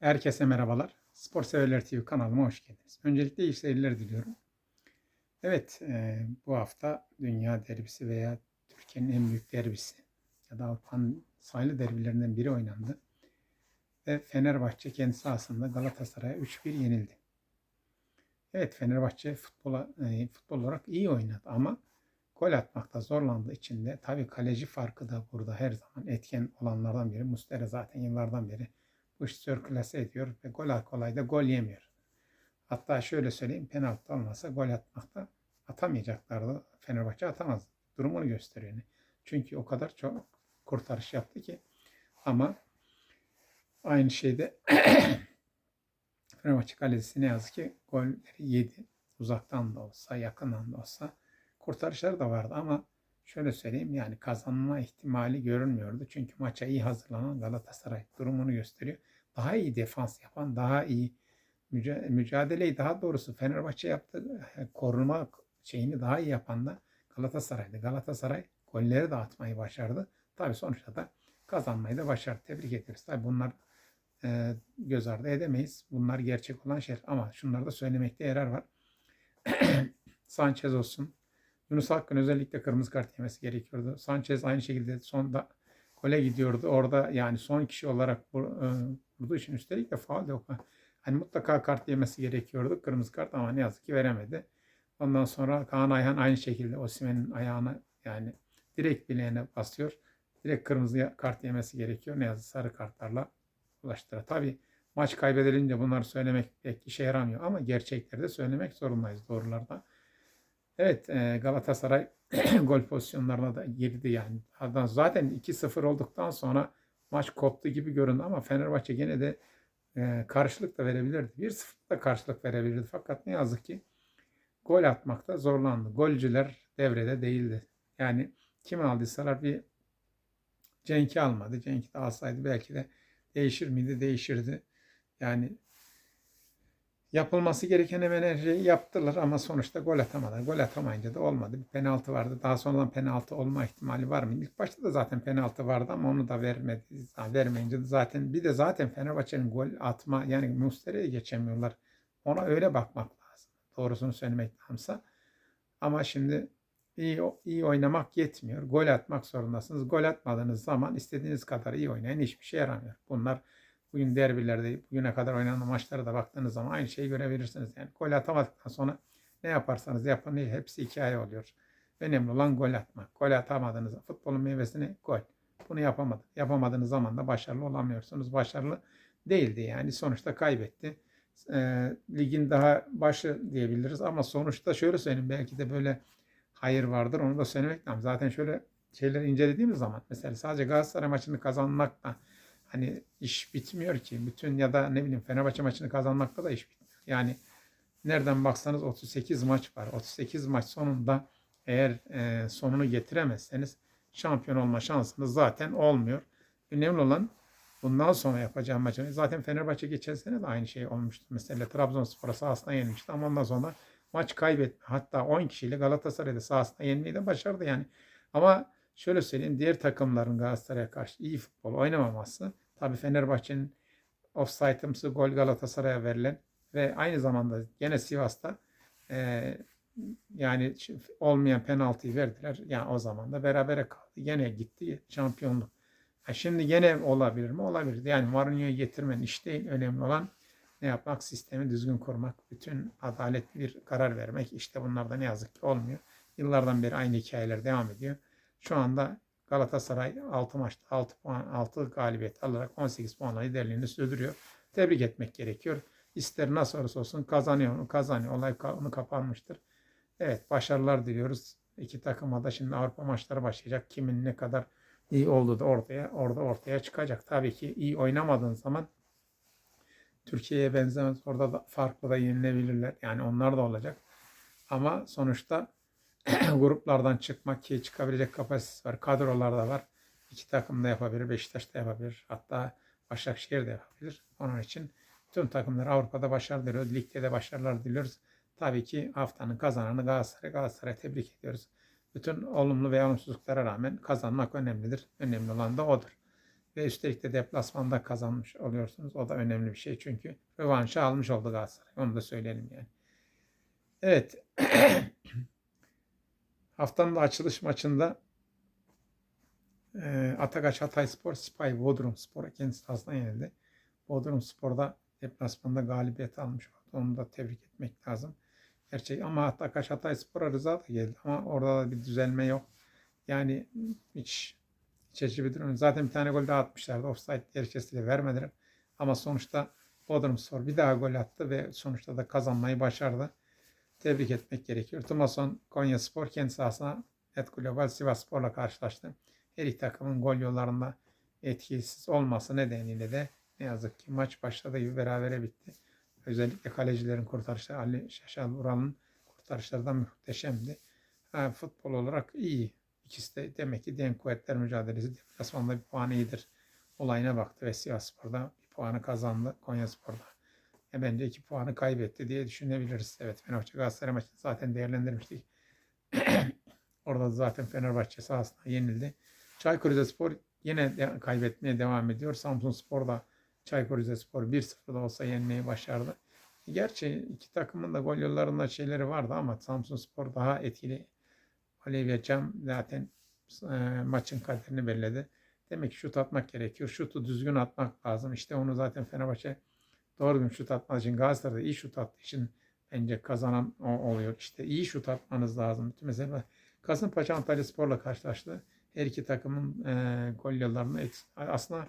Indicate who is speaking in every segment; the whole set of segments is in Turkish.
Speaker 1: Herkese merhabalar. Spor Severler TV kanalıma hoş geldiniz. Öncelikle iyi seyirler diliyorum. Evet, e, bu hafta Dünya derbisi veya Türkiye'nin en büyük derbisi ya da Avrupa'nın sayılı derbilerinden biri oynandı. Ve Fenerbahçe kendi sahasında Galatasaray'a 3-1 yenildi. Evet, Fenerbahçe futbola, e, futbol olarak iyi oynadı ama gol atmakta zorlandığı için de tabii kaleci farkı da burada her zaman etken olanlardan biri. Muslera zaten yıllardan beri işi sörkülese ediyor ve gol kolay da gol yemiyor. Hatta şöyle söyleyeyim penaltı olmasa gol atmakta atamayacaklardı. Fenerbahçe atamaz. Durumunu gösteriyor. Çünkü o kadar çok kurtarış yaptı ki ama aynı şeyde Fenerbahçe kalecisi ne yazık ki golleri yedi. Uzaktan da olsa, yakından da olsa kurtarışları da vardı ama şöyle söyleyeyim yani kazanma ihtimali görünmüyordu. Çünkü maça iyi hazırlanan Galatasaray durumunu gösteriyor. Daha iyi defans yapan, daha iyi mücadeleyi daha doğrusu Fenerbahçe yaptı koruma şeyini daha iyi yapan da Galatasaray'dı. Galatasaray golleri de atmayı başardı. Tabi sonuçta da kazanmayı da başardı. Tebrik ediyoruz. Tabi bunlar e, göz ardı edemeyiz. Bunlar gerçek olan şeyler. Ama şunları da söylemekte yarar var. Sanchez olsun, Yunus Akgün özellikle kırmızı kart yemesi gerekiyordu. Sanchez aynı şekilde sonda gole gidiyordu. Orada yani son kişi olarak e, vurduğu için üstelik de faal yok. Hani mutlaka kart yemesi gerekiyordu. Kırmızı kart ama ne yazık ki veremedi. Ondan sonra Kaan Ayhan aynı şekilde Osimhen'in ayağına yani direkt bileğine basıyor. Direkt kırmızı kart yemesi gerekiyor. Ne yazık sarı kartlarla ulaştırır. Tabi maç kaybedilince bunları söylemek pek işe yaramıyor ama gerçekleri de söylemek zorundayız doğrularda. Evet e, Galatasaray gol pozisyonlarına da girdi yani. Zaten 2-0 olduktan sonra maç koptu gibi göründü ama Fenerbahçe gene de e, karşılık da verebilirdi. 1-0 da karşılık verebilirdi. Fakat ne yazık ki gol atmakta zorlandı. Golcüler devrede değildi. Yani kim aldıysalar bir Cenk'i almadı. Cenk'i de alsaydı belki de değişir miydi? Değişirdi. Yani yapılması gereken hemen her şeyi yaptılar ama sonuçta gol atamadılar. Gol atamayınca da olmadı. Bir penaltı vardı. Daha sonradan penaltı olma ihtimali var mı? İlk başta da zaten penaltı vardı ama onu da vermedi. Vermeyince de zaten bir de zaten Fenerbahçe'nin gol atma yani Mustera'ya geçemiyorlar. Ona öyle bakmak lazım. Doğrusunu söylemek lazımsa. Ama şimdi iyi, iyi oynamak yetmiyor. Gol atmak zorundasınız. Gol atmadığınız zaman istediğiniz kadar iyi oynayın. Hiçbir şey yaramıyor. Bunlar Bugün derbilerde, bugüne kadar oynanan maçlara da baktığınız zaman aynı şeyi görebilirsiniz. Yani gol atamadıktan sonra ne yaparsanız yapın hepsi hikaye oluyor. Önemli olan gol atmak. Gol atamadığınız futbolun meyvesini gol. Bunu yapamadı. Yapamadığınız zaman da başarılı olamıyorsunuz. Başarılı değildi yani. Sonuçta kaybetti. E, ligin daha başı diyebiliriz ama sonuçta şöyle söyleyeyim belki de böyle hayır vardır onu da söylemek lazım. Zaten şöyle şeyleri incelediğimiz zaman mesela sadece Galatasaray maçını kazanmakla hani iş bitmiyor ki. Bütün ya da ne bileyim Fenerbahçe maçını kazanmakta da iş bitmiyor. Yani nereden baksanız 38 maç var. 38 maç sonunda eğer e, sonunu getiremezseniz şampiyon olma şansınız zaten olmuyor. Önemli olan bundan sonra yapacağım maçı. Zaten Fenerbahçe geçen sene de aynı şey olmuştu. Mesela Trabzonspor sahasına yenilmişti ama ondan sonra maç kaybetti. Hatta 10 kişiyle Galatasaray'da sahasına yenmeyi de başardı yani. Ama şöyle söyleyeyim diğer takımların Galatasaray'a karşı iyi futbol oynamaması tabi Fenerbahçe'nin offside'ımsı gol Galatasaray'a verilen ve aynı zamanda gene Sivas'ta e, yani olmayan penaltıyı verdiler. Yani o zaman da berabere kaldı. Gene gitti şampiyonluk. Ha şimdi gene olabilir mi? Olabilir. Yani Mourinho'yu getirmen iş değil. Önemli olan ne yapmak? Sistemi düzgün kurmak. Bütün adaletli bir karar vermek. İşte bunlarda ne yazık ki olmuyor. Yıllardan beri aynı hikayeler devam ediyor. Şu anda Galatasaray 6 maçta 6 puan 6 galibiyet alarak 18 puanla liderliğini sürdürüyor. Tebrik etmek gerekiyor. İster nasıl olursa olsun kazanıyor onu kazanıyor. Olay onu kapanmıştır. Evet başarılar diliyoruz. İki takıma da şimdi Avrupa maçları başlayacak. Kimin ne kadar iyi olduğu da ortaya orada ortaya çıkacak. Tabii ki iyi oynamadığın zaman Türkiye'ye benzemez. Orada da farklı da yenilebilirler. Yani onlar da olacak. Ama sonuçta gruplardan çıkmak ki çıkabilecek kapasitesi var. Kadrolar da var. İki takım da yapabilir. Beşiktaş da yapabilir. Hatta Başakşehir de yapabilir. Onun için tüm takımlar Avrupa'da başarı diliyoruz. Ligde de başarılar diliyoruz. Tabii ki haftanın kazananı Galatasaray. Galatasaray tebrik ediyoruz. Bütün olumlu ve olumsuzluklara rağmen kazanmak önemlidir. Önemli olan da odur. Ve üstelik de deplasmanda kazanmış oluyorsunuz. O da önemli bir şey çünkü rövanşı almış oldu Galatasaray. Onu da söyleyelim yani. Evet. Haftanın da açılış maçında e, Atagaç Hatayspor Spy Bodrum Spor'a kendi sahasına yenildi. Bodrum Spor'da deplasmanda galibiyet almış oldu. Onu da tebrik etmek lazım. Gerçek ama Atagaç Hatayspor'a Rıza da geldi ama orada da bir düzelme yok. Yani hiç iç açıcı bir durum. Zaten bir tane gol daha atmışlardı. Offside gerekçesiyle vermediler. Ama sonuçta Bodrum Spor bir daha gol attı ve sonuçta da kazanmayı başardı. Tebrik etmek gerekiyor. Tumason Konya Spor kendi sahasına Et Global Sivas Spor'la karşılaştı. Her iki takımın gol yollarında etkisiz olması nedeniyle de ne yazık ki maç başladığı gibi berabere bitti. Özellikle kalecilerin kurtarışları Ali Şaşal Ural'ın kurtarışları da muhteşemdi. Ha, futbol olarak iyi. İkisi de demek ki denk kuvvetler mücadelesi. Deplasmanda bir puan iyidir. Olayına baktı ve Sivas Spor'da bir puanı kazandı. Konya Spor'da. E bence iki puanı kaybetti diye düşünebiliriz. Evet Fenerbahçe Galatasaray maçını zaten değerlendirmiştik. Orada zaten Fenerbahçe sahasında yenildi. Çaykur Rizespor yine de kaybetmeye devam ediyor. Samsun Spor da Çaykur Rizespor 1-0'da olsa yenmeyi başardı. Gerçi iki takımın da gol yollarında şeyleri vardı ama Samsun Spor daha etkili. Olivia Cam zaten e, maçın kaderini belirledi. Demek ki şut atmak gerekiyor. Şutu düzgün atmak lazım. İşte onu zaten Fenerbahçe doğru gün şut atmak için Galatasaray'da iyi şut attığı için bence kazanan o oluyor. İşte iyi şut atmanız lazım. Mesela Kasımpaşa Antalya Spor'la karşılaştı. Her iki takımın e, gol yollarını aslında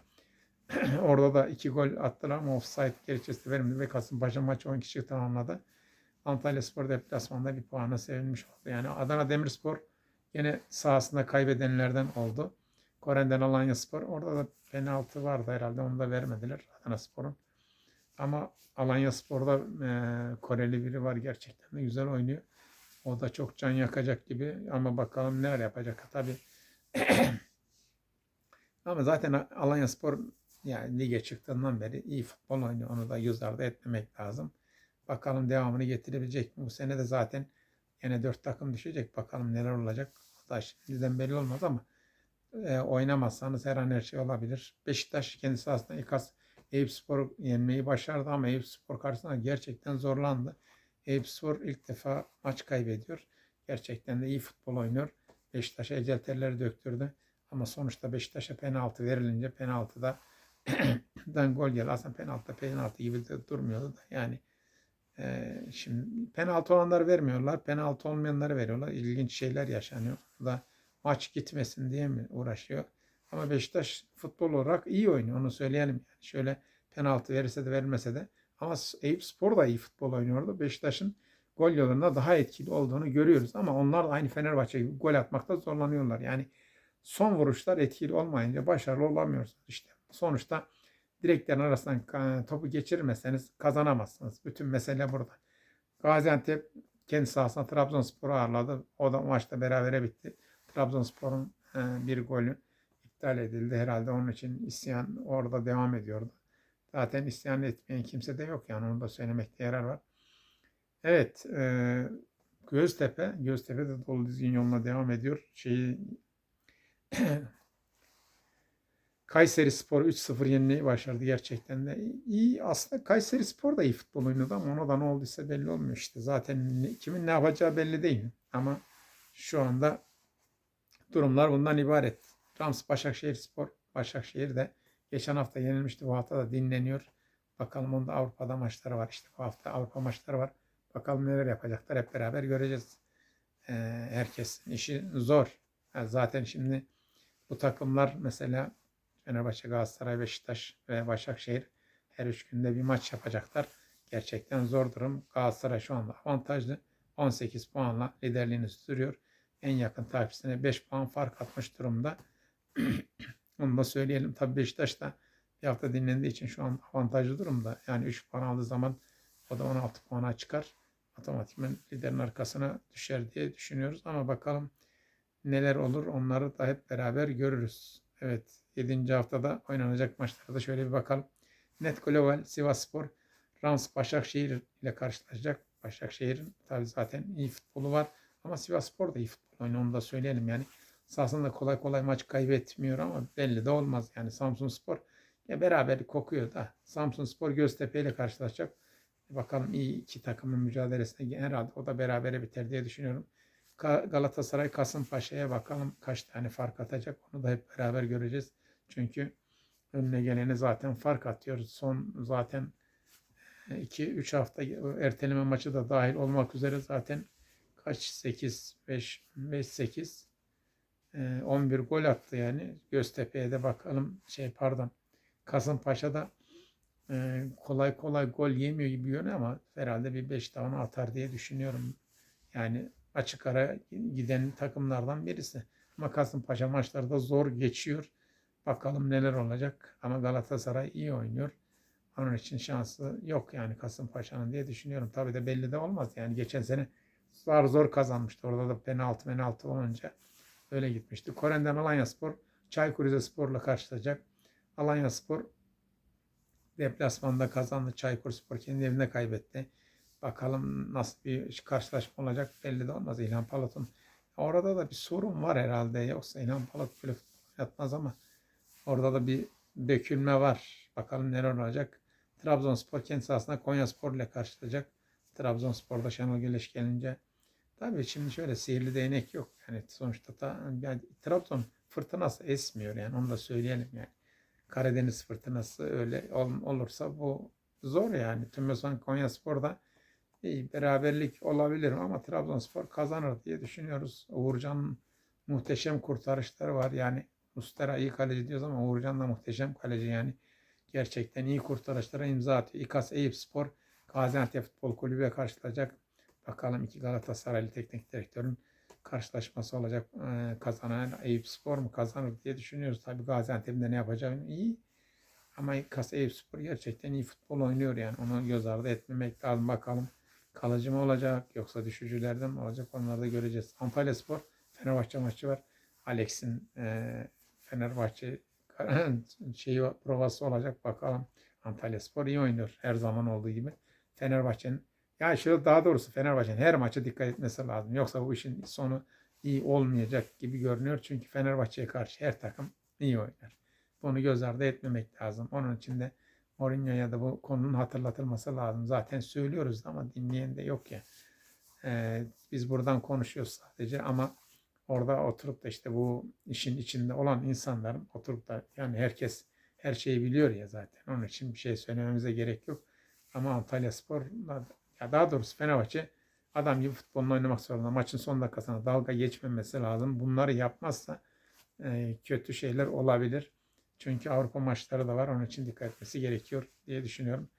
Speaker 1: orada da iki gol attılar ama offside gerekçesi verilmedi ve Kasımpaşa maçı 10 kişi tamamladı. Antalya Spor deplasmanda bir puana sevinmiş oldu. Yani Adana Demirspor yine sahasında kaybedenlerden oldu. Koren'den Alanya Spor. Orada da penaltı vardı herhalde. Onu da vermediler Adana Spor'un. Ama Alanya Spor'da e, Koreli biri var gerçekten de güzel oynuyor. O da çok can yakacak gibi ama bakalım neler yapacak tabi. ama zaten Alanya Spor yani lige çıktığından beri iyi futbol oynuyor. Onu da göz ardı etmemek lazım. Bakalım devamını getirebilecek mi? Bu sene de zaten yine dört takım düşecek. Bakalım neler olacak. O da şimdiden belli olmaz ama e, oynamazsanız her an her şey olabilir. Beşiktaş kendisi aslında ilk az Eyüp yenmeyi başardı ama Eyüp karşısında gerçekten zorlandı. Eyüp ilk defa maç kaybediyor. Gerçekten de iyi futbol oynuyor. Beşiktaş'a ecel terleri döktürdü. Ama sonuçta Beşiktaş'a penaltı verilince penaltıda dan gol geldi. Aslında penaltı penaltı gibi de durmuyordu da yani e, şimdi penaltı olanları vermiyorlar. Penaltı olmayanları veriyorlar. İlginç şeyler yaşanıyor. Bu da maç gitmesin diye mi uğraşıyor? Ama Beşiktaş futbol olarak iyi oynuyor. Onu söyleyelim. Yani şöyle penaltı verirse de vermese de. Ama Eyüp Spor da iyi futbol oynuyordu. Beşiktaş'ın gol yolunda daha etkili olduğunu görüyoruz. Ama onlar da aynı Fenerbahçe gibi gol atmakta zorlanıyorlar. Yani son vuruşlar etkili olmayınca başarılı olamıyorsunuz işte. Sonuçta direklerin arasından topu geçirmeseniz kazanamazsınız. Bütün mesele burada. Gaziantep kendi sahasında Trabzonspor'u ağırladı. O da maçta berabere bitti. Trabzonspor'un bir golü iptal edildi. Herhalde onun için isyan orada devam ediyordu. Zaten isyan etmeyen kimse de yok yani onu da söylemekte yarar var. Evet, e, Göztepe, Göztepe de dolu dizgin yoluna devam ediyor. Şeyi Kayseri Spor 3-0 yenmeyi başardı gerçekten de. iyi aslında Kayseri Spor da iyi futbol oynadı ama ona da ne olduysa belli olmuyor işte. Zaten kimin ne yapacağı belli değil. Ama şu anda durumlar bundan ibaret. Rams Başakşehir Spor, Başakşehir de geçen hafta yenilmişti. Bu hafta da dinleniyor. Bakalım onda Avrupa'da maçları var. işte bu hafta Avrupa maçları var. Bakalım neler yapacaklar hep beraber göreceğiz. Ee, herkesin işi zor. Yani zaten şimdi bu takımlar mesela Fenerbahçe, Galatasaray, Beşiktaş ve Başakşehir her üç günde bir maç yapacaklar. Gerçekten zor durum. Galatasaray şu anda avantajlı. 18 puanla liderliğini sürüyor. En yakın takipçisine 5 puan fark atmış durumda. Onu da söyleyelim. Tabii Beşiktaş da bir hafta dinlendiği için şu an avantajlı durumda. Yani 3 puan aldığı zaman o da 16 puana çıkar. Otomatikman liderin arkasına düşer diye düşünüyoruz. Ama bakalım neler olur onları da hep beraber görürüz. Evet 7. haftada oynanacak maçlarda şöyle bir bakalım. Net Global Sivasspor Rams Başakşehir ile karşılaşacak. Başakşehir'in tabi zaten iyi futbolu var. Ama Sivasspor da iyi futbol oynuyor onu da söyleyelim yani. Sahasında kolay kolay maç kaybetmiyor ama belli de olmaz. Yani Samsun Spor ya beraberlik kokuyor da Samsun Spor Göztepe ile karşılaşacak. Bakalım iyi iki takımın mücadelesine herhalde o da berabere biter diye düşünüyorum. Galatasaray Kasımpaşa'ya bakalım kaç tane fark atacak. Onu da hep beraber göreceğiz. Çünkü önüne geleni zaten fark atıyoruz. Son zaten 2-3 hafta erteleme maçı da dahil olmak üzere zaten kaç 8 5 5 8 e, 11 gol attı yani. Göztepe'ye de bakalım şey pardon Kasımpaşa'da e, kolay kolay gol yemiyor gibi görünüyor ama herhalde bir 5 tane atar diye düşünüyorum. Yani açık ara giden takımlardan birisi. Ama Kasımpaşa maçları da zor geçiyor. Bakalım neler olacak. Ama Galatasaray iyi oynuyor. Onun için şansı yok yani Kasımpaşa'nın diye düşünüyorum. Tabii de belli de olmaz. Yani geçen sene zar zor kazanmıştı. Orada da penaltı penaltı olunca öyle gitmişti. Koren'den Alanya Spor Çaykur Rizespor'la karşılaşacak. Alanya Spor deplasmanda kazandı. Çaykur Spor kendi evinde kaybetti. Bakalım nasıl bir karşılaşma olacak belli de olmaz. İlhan Palat'ın orada da bir sorun var herhalde. Yoksa İlhan Palat böyle yatmaz ama orada da bir dökülme var. Bakalım neler olacak. Trabzonspor kendi sahasında Konyaspor ile karşılayacak. Trabzonspor'da Şenol Güneş gelince tabii şimdi şöyle sihirli değnek yok. Yani sonuçta da yani Trabzon fırtınası esmiyor yani onu da söyleyelim yani. Karadeniz fırtınası öyle ol, olursa bu zor yani. Tümösan Konyaspor'da bir beraberlik olabilir ama Trabzonspor kazanır diye düşünüyoruz. Uğurcan'ın muhteşem kurtarışları var. Yani Mustera iyi kaleci diyoruz ama Uğurcan da muhteşem kaleci yani. Gerçekten iyi kurtarışlara imza atıyor. İKAS Eyüp Spor Gaziantep Futbol Kulübü'ye karşılayacak. Bakalım iki Galatasaraylı teknik direktörün karşılaşması olacak. Ee, kazanan Eyüp Spor mu kazanır diye düşünüyoruz. Tabii Gaziantep'in de ne yapacağını iyi. Ama İKAS Eyüp Spor gerçekten iyi futbol oynuyor yani. Onu göz ardı etmemek lazım. Bakalım kalıcı mı olacak yoksa düşücülerden mi olacak onları da göreceğiz. Antalya Spor Fenerbahçe maçı var. Alex'in e, Fenerbahçe şeyi provası olacak bakalım. Antalya Spor iyi oynuyor her zaman olduğu gibi. Fenerbahçe'nin ya şu daha doğrusu Fenerbahçe'nin her maça dikkat etmesi lazım. Yoksa bu işin sonu iyi olmayacak gibi görünüyor. Çünkü Fenerbahçe'ye karşı her takım iyi oynar. Bunu göz ardı etmemek lazım. Onun için de Mourinho'ya da bu konunun hatırlatılması lazım. Zaten söylüyoruz ama dinleyen de yok ya. Ee, biz buradan konuşuyoruz sadece ama orada oturup da işte bu işin içinde olan insanların oturup da yani herkes her şeyi biliyor ya zaten. Onun için bir şey söylememize gerek yok. Ama Antalya Spor ya daha doğrusu Fenerbahçe adam gibi futbolunu oynamak zorunda. Maçın son dakikasına dalga geçmemesi lazım. Bunları yapmazsa e, kötü şeyler olabilir. Çünkü Avrupa maçları da var. Onun için dikkat etmesi gerekiyor diye düşünüyorum.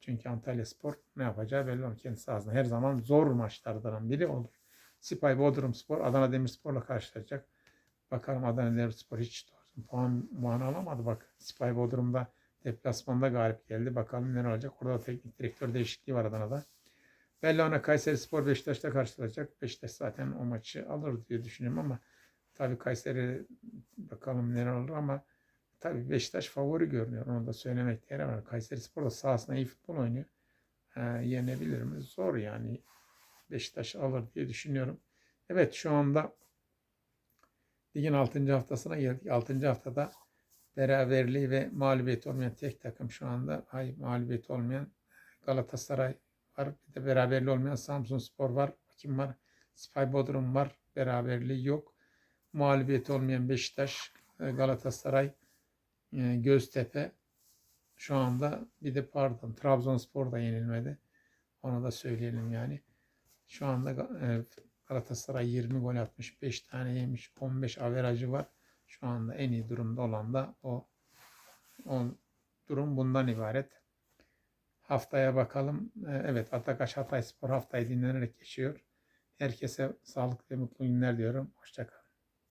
Speaker 1: Çünkü Antalya Spor ne yapacağı belli olur. Kendi sahasında her zaman zor maçlardan biri olur. Sipay Bodrum Spor Adana Demirspor'la karşılaşacak. Bakalım Adana Demirspor hiç doğru puan, puan alamadı. Bak Sipay Bodrum'da deplasmanda galip geldi. Bakalım ne olacak. Orada da teknik direktör değişikliği var Adana'da. Bellona Kayseri Spor Beşiktaş'ta karşılaşacak. Beşiktaş zaten o maçı alır diye düşünüyorum ama tabii Kayseri bakalım neler olur ama tabii Beşiktaş favori görünüyor. Onu da söylemek yarar var. Kayseri Spor da sahasında iyi futbol oynuyor. Ee, yenebilir mi? Zor yani. Beşiktaş alır diye düşünüyorum. Evet şu anda ligin 6. haftasına geldik. 6. haftada beraberliği ve mağlubiyet olmayan tek takım şu anda. Ay mağlubiyet olmayan Galatasaray var. Bir de beraberliği olmayan Samsun Spor var. Kim var? Spy Bodrum var. Beraberliği yok. Mağlubiyeti olmayan Beşiktaş, Galatasaray, e, Göztepe şu anda bir de pardon Trabzonspor da yenilmedi. Onu da söyleyelim yani. Şu anda e, Galatasaray 20 gol atmış. 5 tane yemiş. 15 averajı var. Şu anda en iyi durumda olan da o, o durum bundan ibaret. Haftaya bakalım. E, evet Atakaş Hatay Spor haftayı dinlenerek geçiyor. Herkese sağlıklı ve mutlu günler diyorum. Hoşçakalın.